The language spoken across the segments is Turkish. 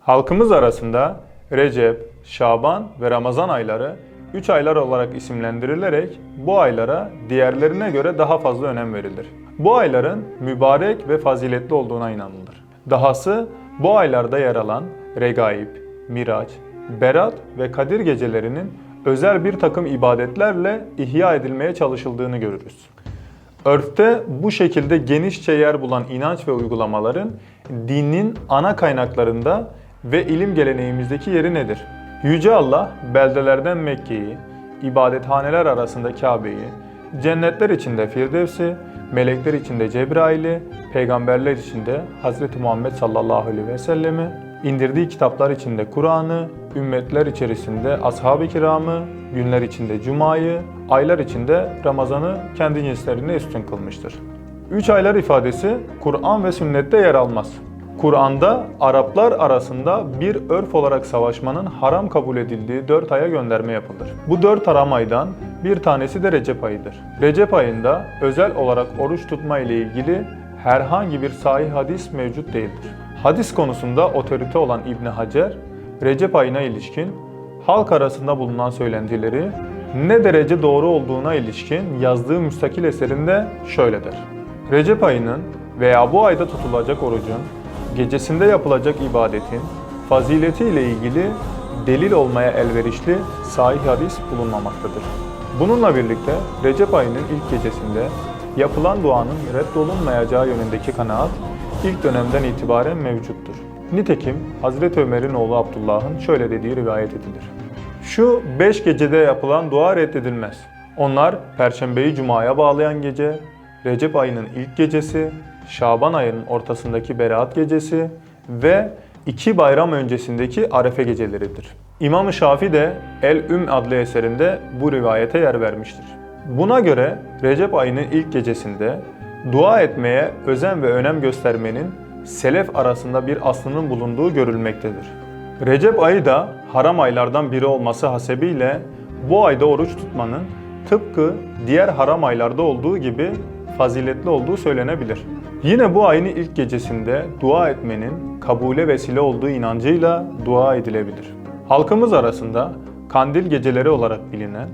Halkımız arasında Recep, Şaban ve Ramazan ayları 3 aylar olarak isimlendirilerek bu aylara diğerlerine göre daha fazla önem verilir. Bu ayların mübarek ve faziletli olduğuna inanılır. Dahası bu aylarda yer alan Regaib, Miraç, Berat ve Kadir gecelerinin özel bir takım ibadetlerle ihya edilmeye çalışıldığını görürüz. Örfte bu şekilde genişçe yer bulan inanç ve uygulamaların dinin ana kaynaklarında ve ilim geleneğimizdeki yeri nedir? Yüce Allah beldelerden Mekke'yi, ibadethaneler arasında Kabe'yi, cennetler içinde Firdevs'i, melekler içinde Cebrail'i, peygamberler içinde Hz. Muhammed sallallahu aleyhi ve sellemi, indirdiği kitaplar içinde Kur'an'ı, ümmetler içerisinde ashab-ı kiramı, günler içinde Cuma'yı, aylar içinde Ramazan'ı kendi cinslerine üstün kılmıştır. Üç aylar ifadesi Kur'an ve sünnette yer almaz. Kur'an'da Araplar arasında bir örf olarak savaşmanın haram kabul edildiği dört aya gönderme yapılır. Bu dört haram aydan bir tanesi de Recep ayıdır. Recep ayında özel olarak oruç tutma ile ilgili herhangi bir sahih hadis mevcut değildir. Hadis konusunda otorite olan İbn Hacer, Recep ayına ilişkin halk arasında bulunan söylentileri ne derece doğru olduğuna ilişkin yazdığı müstakil eserinde şöyle der. Recep ayının veya bu ayda tutulacak orucun, gecesinde yapılacak ibadetin fazileti ile ilgili delil olmaya elverişli sahih hadis bulunmamaktadır. Bununla birlikte Recep ayının ilk gecesinde yapılan duanın reddolunmayacağı yönündeki kanaat ilk dönemden itibaren mevcuttur. Nitekim Hazreti Ömer'in oğlu Abdullah'ın şöyle dediği rivayet edilir. Şu beş gecede yapılan dua reddedilmez. Onlar Perşembeyi Cuma'ya bağlayan gece, Recep ayının ilk gecesi, Şaban ayının ortasındaki Berat gecesi ve iki bayram öncesindeki Arefe geceleridir. İmam-ı Şafi de El-Üm adlı eserinde bu rivayete yer vermiştir. Buna göre Recep ayının ilk gecesinde dua etmeye özen ve önem göstermenin selef arasında bir aslının bulunduğu görülmektedir. Recep ayı da haram aylardan biri olması hasebiyle bu ayda oruç tutmanın tıpkı diğer haram aylarda olduğu gibi faziletli olduğu söylenebilir. Yine bu ayın ilk gecesinde dua etmenin kabule vesile olduğu inancıyla dua edilebilir. Halkımız arasında kandil geceleri olarak bilinen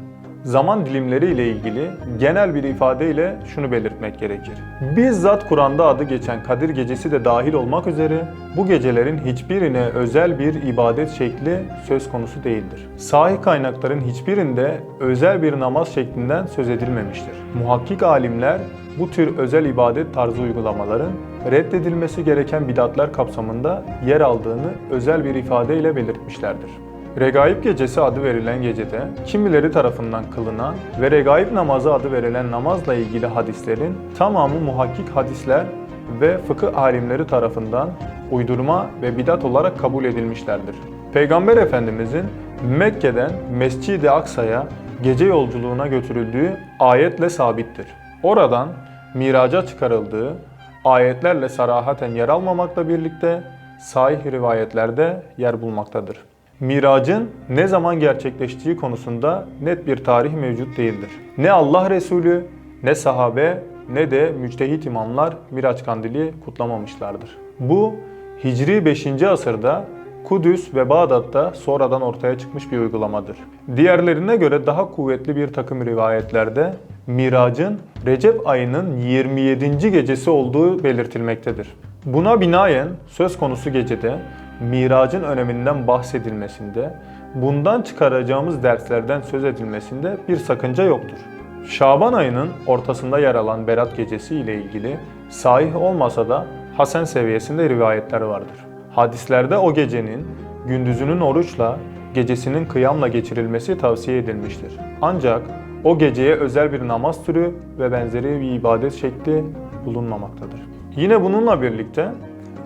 zaman dilimleri ile ilgili genel bir ifadeyle şunu belirtmek gerekir. Bizzat Kur'an'da adı geçen Kadir Gecesi de dahil olmak üzere bu gecelerin hiçbirine özel bir ibadet şekli söz konusu değildir. Sahih kaynakların hiçbirinde özel bir namaz şeklinden söz edilmemiştir. Muhakkik alimler bu tür özel ibadet tarzı uygulamaların reddedilmesi gereken bidatlar kapsamında yer aldığını özel bir ifadeyle belirtmişlerdir. Regaib gecesi adı verilen gecede kimileri tarafından kılınan ve regaib namazı adı verilen namazla ilgili hadislerin tamamı muhakkik hadisler ve fıkıh alimleri tarafından uydurma ve bidat olarak kabul edilmişlerdir. Peygamber Efendimizin Mekke'den Mescid-i Aksa'ya gece yolculuğuna götürüldüğü ayetle sabittir. Oradan miraca çıkarıldığı ayetlerle sarahaten yer almamakla birlikte sahih rivayetlerde yer bulmaktadır. Miracın ne zaman gerçekleştiği konusunda net bir tarih mevcut değildir. Ne Allah Resulü, ne sahabe, ne de müçtehit imamlar Miraç kandili kutlamamışlardır. Bu Hicri 5. asırda Kudüs ve Bağdat'ta sonradan ortaya çıkmış bir uygulamadır. Diğerlerine göre daha kuvvetli bir takım rivayetlerde Miracın Recep ayının 27. gecesi olduğu belirtilmektedir. Buna binaen söz konusu gecede miracın öneminden bahsedilmesinde, bundan çıkaracağımız derslerden söz edilmesinde bir sakınca yoktur. Şaban ayının ortasında yer alan Berat gecesi ile ilgili sahih olmasa da hasen seviyesinde rivayetler vardır. Hadislerde o gecenin gündüzünün oruçla, gecesinin kıyamla geçirilmesi tavsiye edilmiştir. Ancak o geceye özel bir namaz türü ve benzeri bir ibadet şekli bulunmamaktadır. Yine bununla birlikte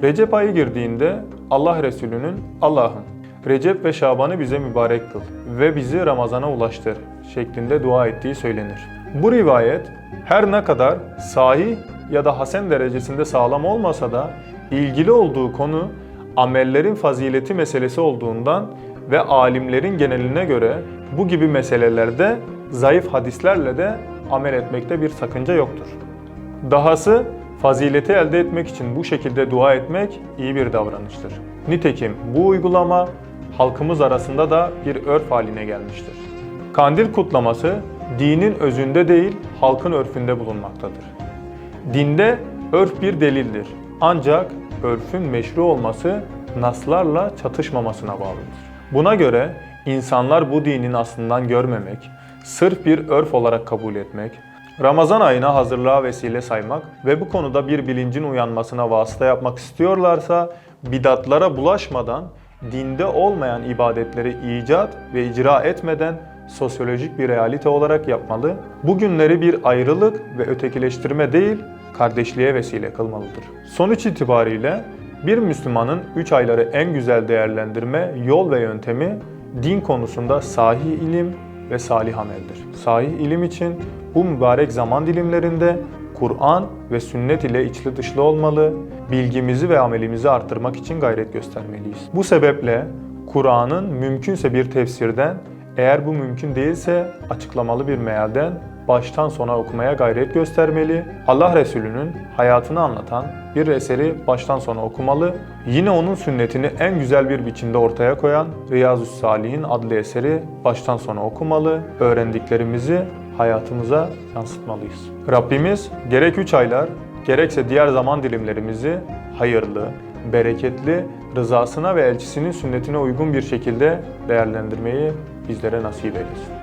Recep ayı girdiğinde Allah Resulü'nün Allah'ım Recep ve Şaban'ı bize mübarek kıl ve bizi Ramazan'a ulaştır şeklinde dua ettiği söylenir. Bu rivayet her ne kadar sahih ya da hasen derecesinde sağlam olmasa da ilgili olduğu konu amellerin fazileti meselesi olduğundan ve alimlerin geneline göre bu gibi meselelerde zayıf hadislerle de amel etmekte bir sakınca yoktur. Dahası fazileti elde etmek için bu şekilde dua etmek iyi bir davranıştır. Nitekim bu uygulama halkımız arasında da bir örf haline gelmiştir. Kandil kutlaması dinin özünde değil, halkın örfünde bulunmaktadır. Dinde örf bir delildir. Ancak örfün meşru olması naslarla çatışmamasına bağlıdır. Buna göre insanlar bu dinin aslından görmemek, sırf bir örf olarak kabul etmek, Ramazan ayına hazırlığa vesile saymak ve bu konuda bir bilincin uyanmasına vasıta yapmak istiyorlarsa bidatlara bulaşmadan dinde olmayan ibadetleri icat ve icra etmeden sosyolojik bir realite olarak yapmalı. Bu günleri bir ayrılık ve ötekileştirme değil, kardeşliğe vesile kılmalıdır. Sonuç itibariyle bir Müslümanın üç ayları en güzel değerlendirme yol ve yöntemi din konusunda sahih ilim ve salih ameldir. Sahih ilim için bu mübarek zaman dilimlerinde Kur'an ve sünnet ile içli dışlı olmalı, bilgimizi ve amelimizi arttırmak için gayret göstermeliyiz. Bu sebeple Kur'an'ın mümkünse bir tefsirden, eğer bu mümkün değilse açıklamalı bir mealden baştan sona okumaya gayret göstermeli. Allah Resulü'nün hayatını anlatan bir eseri baştan sona okumalı. Yine onun sünnetini en güzel bir biçimde ortaya koyan Riyazu Salihin adlı eseri baştan sona okumalı. Öğrendiklerimizi hayatımıza yansıtmalıyız. Rabbimiz gerek 3 aylar gerekse diğer zaman dilimlerimizi hayırlı, bereketli, rızasına ve elçisinin sünnetine uygun bir şekilde değerlendirmeyi bizlere nasip eylesin.